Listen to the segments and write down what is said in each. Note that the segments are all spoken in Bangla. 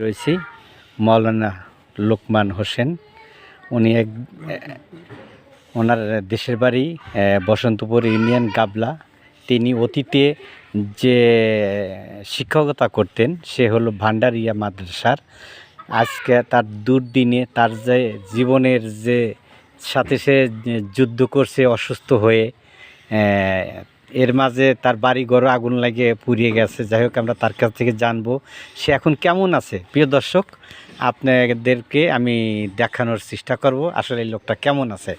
রয়েছি। মৌলানা লোকমান হোসেন, উনি এক, ওনার দেশের বাড়ি বসন্তপুর ইউনিয়ন গাবলা। তিনি অতীতে যে শিক্ষকতা করতেন, সে হলো ভান্ডারিয়া মাদ্রাসার। আজকে তার দুর্দিনে, তার যে জীবনের যে সাথে সে যুদ্ধ করছে, অসুস্থ হয়ে এর মাঝে তার বাড়ি ঘর আগুন লাগে পুড়িয়ে গেছে। যাই হোক, আমরা তার কাছ থেকে জানব সে এখন কেমন আছে। প্রিয় দর্শক, আপনাদেরকে আমি দেখানোর চেষ্টা করব আসলে এই লোকটা কেমন আছে।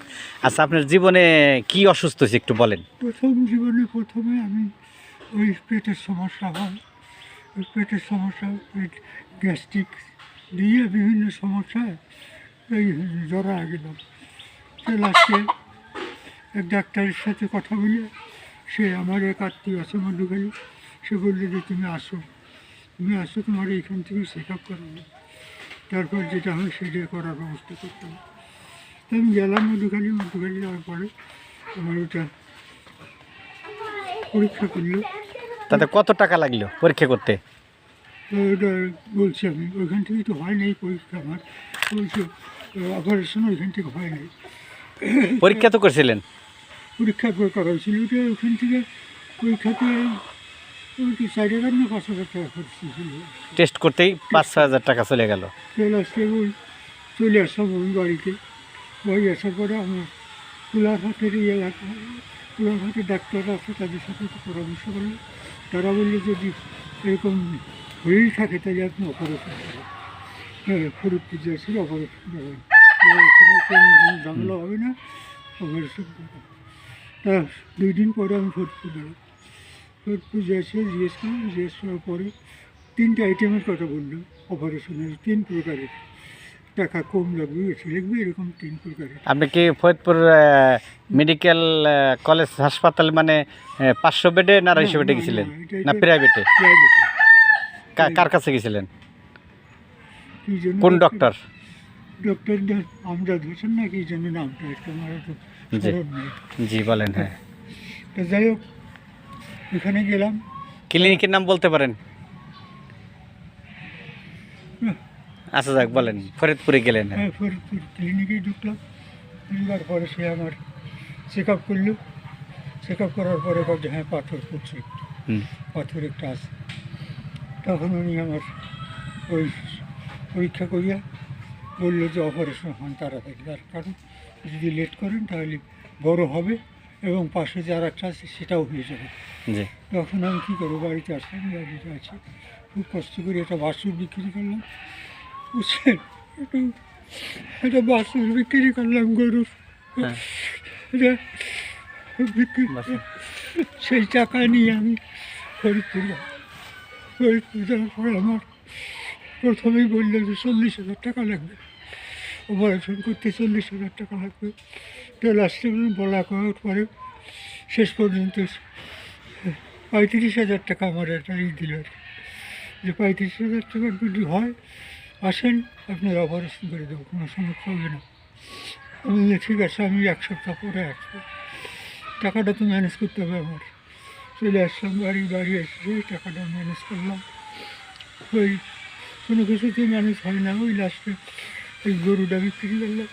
আচ্ছা আপনার জীবনে কি অসুস্থ হয়েছে একটু বলেন। প্রথম জীবনে প্রথমে আমি ওই পেটের সমস্যা হয়। ওই পেটের সমস্যা পেট গ্যাস্ট্রিক দিয়ে বিভিন্ন সমস্যায় এই জড়া গেলাম লাস্টে ডাক্তারের সাথে কথা বলে সে আমার এক আত্মীয় আছে মধুখালী সে বলল যে তুমি আসো। তুমি আসো তোমার এইখান থেকে চেক আপ করাবো তারপর যেটা হয় সেটা করার ব্যবস্থা করতে হবে। তো আমি গেলাম মধুখালী মধুখালী যাওয়ার পরে আমার ওটা পরীক্ষা করল। তাতে কত টাকা লাগল পরীক্ষা করতে? ওটা বলছি আমি ওইখান থেকে তো হয় নাই পরীক্ষা আমার। বলছি অপারেশন ওইখান থেকে হয় নাই। পরীক্ষা তো করছিলেন? পরীক্ষা করা হয়েছিল। ওটা ওখান থেকে পরীক্ষাতে ওই চার হাজার না পাঁচ হাজার টাকা খরচ ছিল টেস্ট করতেই পাঁচ ছয় হাজার টাকা চলে গেল। তো লাস্টে ওই চলে আসলাম আমি বাড়িতে। বাড়ি আসার পরে আমার কুলার হাতের ইয়ে লাগবে ডাক্তার আছে তাদের সাথে পরামর্শ করল। তারা বলল যদি এরকম হয়েই থাকে তাহলে আপনি অপারেশন করেন। হ্যাঁ ফরিদপুর যাচ্ছিল অপারেশন করেন ঝামেলা হবে না অপারেশন করেন তা দুই দিন পরে আমি ফরিদপুর গেলাম। ফরিদপুর যাচ্ছি জিজ্ঞেস করলাম জিজ্ঞেস করার পরে তিনটে আইটেমের কথা বলল অপারেশনের তিন প্রকারের। টাকা কম লাগবে বেশি লাগবে এরকম তিন প্রকারের। আপনি কি ফরিদপুর মেডিকেল কলেজ হাসপাতাল মানে পাঁচশো বেডে না আড়াইশো বেডে গেছিলেন? না, প্রাইভেটে প্রাইভেটে কার কাছে গেছিলেন? কোন ডক্টর ডক্টর আমরা ধরছেন না কি জন্য নামটা একটা আমার তো জি। স্মরণ নেই। জি বলেন হ্যাঁ। তা যাই হোক এখানে গেলাম। ক্লিনিকের নাম বলতে পারেন? আচ্ছা যাক বলেন ফরিদপুরে গেলেন। হ্যাঁ ফরিদপুর ক্লিনিকে ঢুকলাম। ঢুকবার পরে সে আমার চেক আপ করল। চেক আপ করার পরে বলছে হ্যাঁ পাথর পড়ছে পাথর একটা আছে। তখন উনি আমার ওই পরীক্ষা করিয়া বলল যে অপারেশন হন তাড়াতাড়ি। তার কারণ যদি লেট করেন তাহলে বড় হবে এবং পাশে যার একটা আছে সেটাও হয়ে যাবে। তখন আমি কী করব বাড়িতে আসলাম বাড়িতে আছি খুব কষ্ট করে একটা বাছুর বিক্রি করলাম। বুঝছেন? একটু একটা বাছুর বিক্রি করলাম গরুর হ্যাঁ। বিক্রি। সেই টাকা নিয়ে আমি ফরিদপুর। ফরিদপুর যাওয়ার পরে আমার প্রথমেই বলল যে চল্লিশ হাজার টাকা লাগবে। অপারেশন করতে চল্লিশ হাজার টাকা লাগবে। তো লাস্টে বলা করার পরে শেষ পর্যন্ত পঁয়ত্রিশ হাজার টাকা আমার একটা ই দিল আর। যে পঁয়ত্রিশ হাজার টাকা যদি হয়, আসেন, আপনার অপারেশন করে দেবো, কোনো সমস্যা হবে না। আমি ঠিক আছে, আমি এক সপ্তাহ পরে আসব। টাকাটা তো ম্যানেজ করতে হবে আমার। চলে আসলাম, বাড়ি বাড়ি এসে টাকাটা ম্যানেজ করলাম। ওই কোনো কিছুতেই ম্যানেজ হয় না, ওই লাস্টে ওই গরুটা বিক্রি করলাম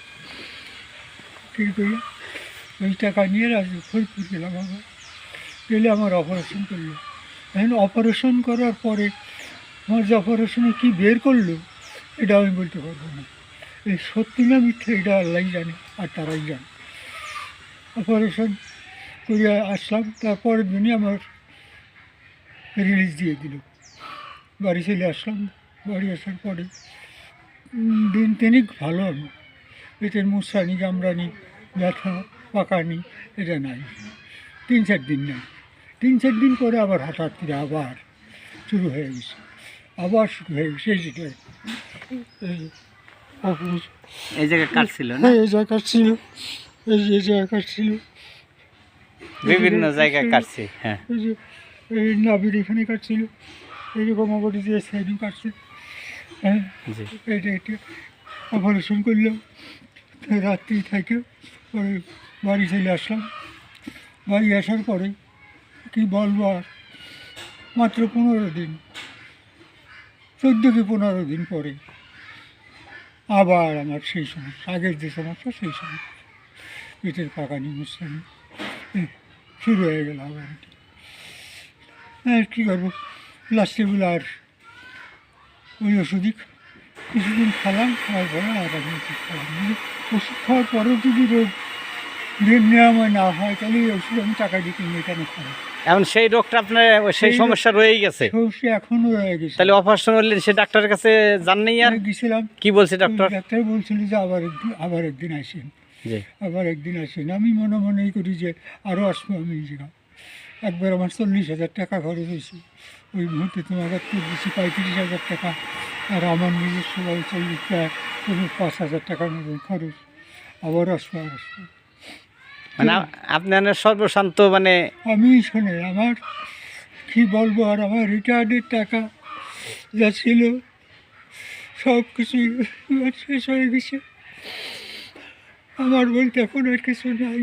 বিক্রি করলে ওই টাকা নিয়ে রাজ ফরিদপুর গেলাম আবার গেলে আমার অপারেশন করল। এখন অপারেশন করার পরে আমার যে অপারেশনে কী বের করল, এটা আমি বলতে পারব না। এই সত্যি না মিথ্যে, এটা আল্লাহ জানে আর তারাই জানে। অপারেশন করে আসলাম, তারপরের দিনই আমার রিলিজ দিয়ে দিল। বাড়ি চলে আসলাম। বাড়ি আসার পরে দিন তিনিক ভালো পেটের মুসানি গামড়ানি ব্যথা পাকানি এটা নাই। তিন চার দিন নাই। তিন চার দিন পরে আবার হঠাৎ করে আবার শুরু হয়ে গেছে। আবার শুরু হয়ে গেছে। এই যেটা এই জায়গায় কাটছিল না? হ্যাঁ এই জায়গা ছিল। এই যে জায়গা কাটছিল বিভিন্ন জায়গায় কাটছে হ্যাঁ। এই যে এই নাভির এখানে কাটছিল এইরকম আবার এই যে সাইডে কাটছে হ্যাঁ? এটা এটা অপারেশন করলাম। রাত্রি থেকে পরে বাড়ি চলে আসলাম। বাড়ি আসার পরে কি বলব আর? মাত্র পনেরো দিন। চোদ্দ কি পনেরো দিন পরে আবার আমার সেই সমস্যা আগের যে সমস্যা সেই সমস্যা। পেটের পাকানি মুসলানি শুরু হয়ে গেল আবার। আর কী করব? লাস্টে বলে আর ওই ওষুধই কিছুদিন খেলাম খাওয়ার পরে আমি ওষুধ খেলাম কিন্তু ওষুধ খাওয়ার পরেও যদি রোগ নিরাময় না হয় তাহলে এই ওষুধ আমি টাকা দিয়ে কিনে কেন খাব? এখন সেই রোগটা আপনার সেই সমস্যা রয়েই গেছে? সমস্যা এখনও রয়ে গেছে। তাহলে অপারেশন হলে সে ডাক্তারের কাছে যান নাই আর গেছিলাম। কি বলছে ডাক্তার ডাক্তার বলছিল যে আবার একদিন আবার একদিন আসেন। আবার একদিন আসেন। আমি মনে মনেই করি যে আরও আসব আমি একবার আমার চল্লিশ হাজার টাকা খরচ হয়েছে। ওই মুহূর্তে তোমার দিচ্ছি পঁয়ত্রিশ হাজার টাকা। আর আমার নিজস্ব চল্লিশ কোনো পাঁচ হাজার টাকার মতন খরচ। আবার আসব আর আসব। মানে আপনার সর্বশান্ত মানে আমি শোনে আমার কি বলব আর আমার রিটায়ার্ডের টাকা যা ছিল সব কিছুই শেষ হয়ে গেছে। আমার বলতে এখন আর কিছু নাই।